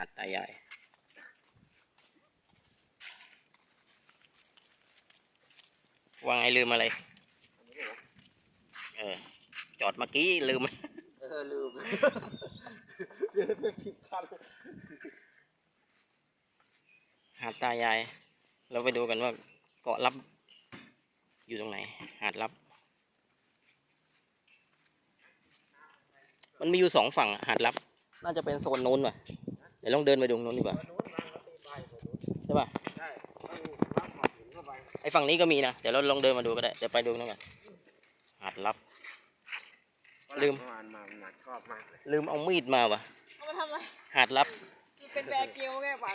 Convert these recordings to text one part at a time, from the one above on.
หาดตาใหญ่วางไอ้ลืมอะไร เออ จอดเมื่อกี้ลืม เออ ลืมเดินไปผิดคันหาดตายาย เราไปดูกันว่าเกาะลับ อยู่ตรงไหน หาดลับ มันมีอยู่สองฝั่งอะหาดลับ น่าจะเป็นโซนนู้นว่ะเดี๋ยวลองเดินไปดูตรงนู้นดีกว่านู้นวางก็ตีไปผมนู้นใช่ป่ะใช่ต้องรับหมอดหินเข้าไปไอ้ฝั่งนี้ก็มีนะเดี๋ยวเราลองเดินมาดูก็ได้เดี๋ยวไปดูนั่นกันหาดลับ ลืมเมื่อวานมาหนักชอบมากเลยลืมเอามีดมาว่ะเอามาทำอะไรหาดลับมันเป็นแบร์เกลแค่ฝัง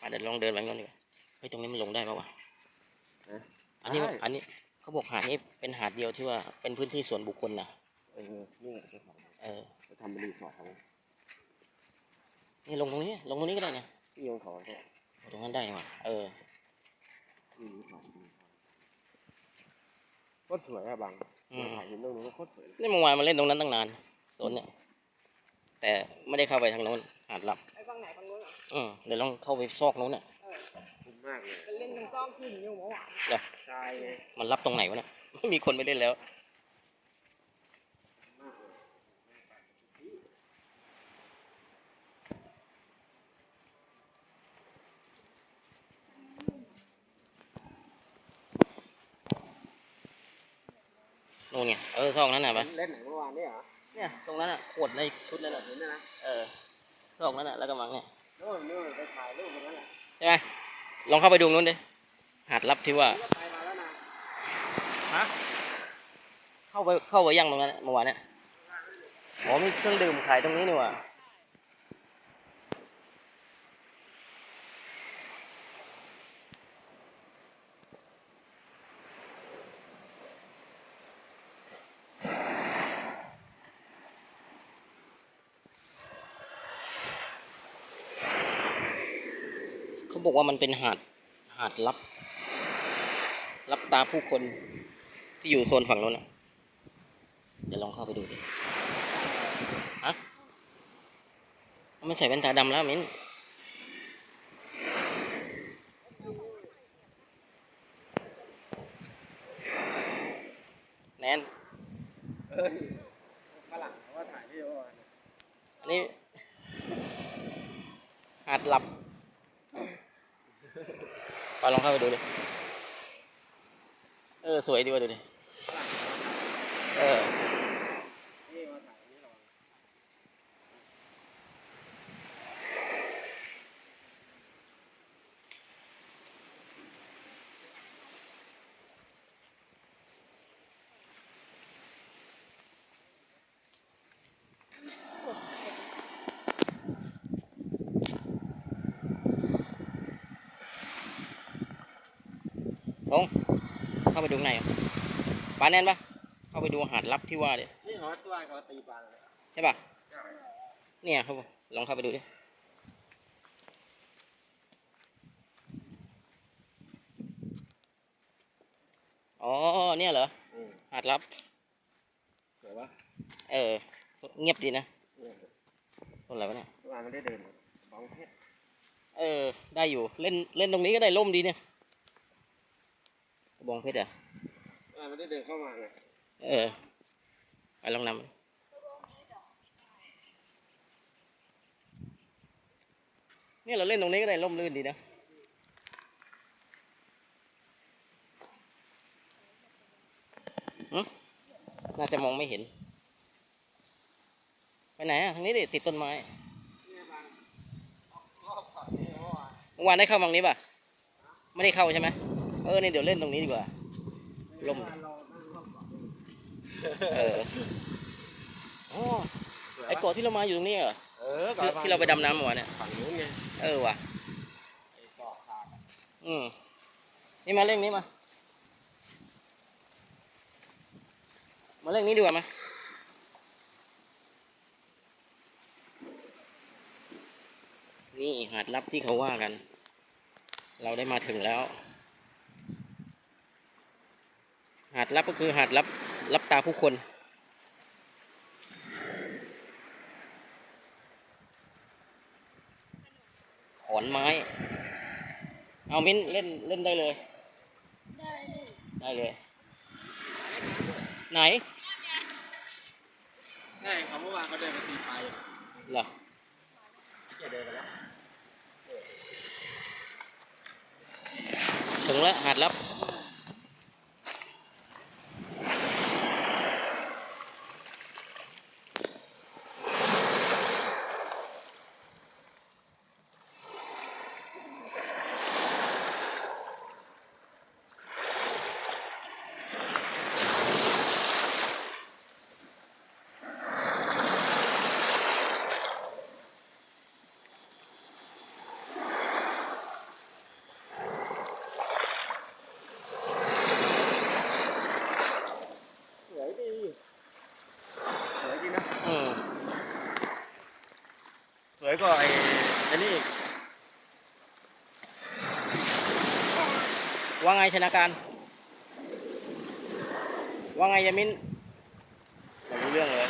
อะเดี๋ยวลองเดินไปงั้นดีกว่าเฮ้ยตรงนี้มันลงได้ปะวะอันนี้อันนี้เขาบอกหาดนี้เป็นหาดเดียวที่ว่าเป็นพื้นที่ส่วนบุคคลนะเออนี่เจ้าของเออจะทำเป็นรีสอร์ทเขา นี่ลงตรงนี้ ลงตรงนี้ก็ได้นะที่ยงเขาเนี่ยเอาตรงนั้นได้ไหมเออที่รีสอร์ทดีโคตรสวยอะบังอืมถ่ายเห็นตรงนู้นก็โคตรสวยเลยนี่เมื่อวานมาเล่นตรงนั้นตั้งนานโซนเนี่ย แต่ไม่ได้เข้าไปทางโน้นหาดลับไอ้ฝั่งไหนฝั่งนู้นเหรออืมเดี๋ยวลองเข้าไปซอกโน้นน่ะคุ้มมากเลยมันเล่นตรงซ่องขึ้นอยู่เมื่อวานใช่ไงมันรับตรงไหนวะเนี่ยไม่มีคนไปเล่นแล้ว มากเลย นู่นไงเออซอกนั้นน่ะปะเล่นไหนเมื่อวานเนี่ยเหรอเนี่ยตรงนั้นอะขวดในชุดนั้นอะเห็นไหมนะเออซอกนั้นอะแล้วก็มังเนี่ยโน่นโน่นไปถ่ายรูปตรงนั้นแหละใช่ไหมลองเข้าไปดูนู้นดิหาดลับที่ว่าก็ไปมาแล้วนะฮะเข้าไปเข้าไปยังตรงนั้นอะเมื่อวานเนี่ยอ๋อมีเครื่องดื่มขายตรงนี้นี่หว่า เขาบอกว่ามันเป็นหาดหาดลับ รับตาผู้คนที่อยู่โซนฝั่งโน้นอะ เดี๋ยวลองเข้าไปดูดิฮะไม่ใส่แว่นตาดำแล้วมิ้นแนนเฮ้ยฝรั่งเขาก็ถ่ายวิดีโอกันอันนี้หาดหลับ ไปลองเข้าไปดูดิ เออ สวยดีว่ะดูดิ เออ นี่มาถ่ายนี่หรอ ลงเข้าไปดูข้างในอะปลาแน่นปะเข้าไปดูหาดลับที่ว่าดินี่เขาตัวเขาตีปลาเลยใช่ปะเนี่ยครับผมลองเข้าไปดูดิอ๋อ เนี่ยเหรออืมหาดลับสวยปะเออ เงียบดีนะเนี่ยต้นอะไรวะเนี่ยเมื่อวานไม่ได้เดินบองเพชรเออ ได้อยู่ เล่น เล่นตรงนี้ก็ได้ร่มดีเนี่ยกระ บองเพชรอะเมื่อวานไม่ได้เดินเข้ามาไงเออไปลองนำเนี่ยเราเล่นตรงนี้ก็ได้ร่มรื่นดีนะอืมน่าจะมองไม่เห็น ไปไหนอะทางนี้ดิติดต้นไม้เนี่ยบางรอบก่อนนี่เมื่อวานเมื่อวานได้เข้ามังนี้ป่ะ ไม่ได้เข้าใช่ไหมเออนี่เดี๋ยวเล่นตรงนี้ดีกว่าลมเมื่อวานเรานั่งรอบก่อนนี่เอออ๋อไอ้เกาะที่เรามาอยู่ตรงนี้เหรอเออที่ที่เราไปดำน้ำเมื่อวานเนี่ยฝั่งนู้นไงเออว่ะไอ้เกาะขาดอะอืมนี่มาเล่นนี้มามาเล่นนี้ดีกว่ามานี่หาดลับที่เขาว่ากัน เราได้มาถึงแล้ว หาดลับก็คือหาดลับรับตาผู้คนขอนไม้ เอามิ้นเล่นเล่นได้เลย ได้ได้เลย ไหนใช่เขาเมื่อวานเขาเดินมาตีไฟเหรอเดินไปแล้ถึงแล้วหาดลับ สวยกว่าไอ้ไอ้นี่อีกว่าไงชนะการ ว่าไงยามินไม่รู้เรื่องเลย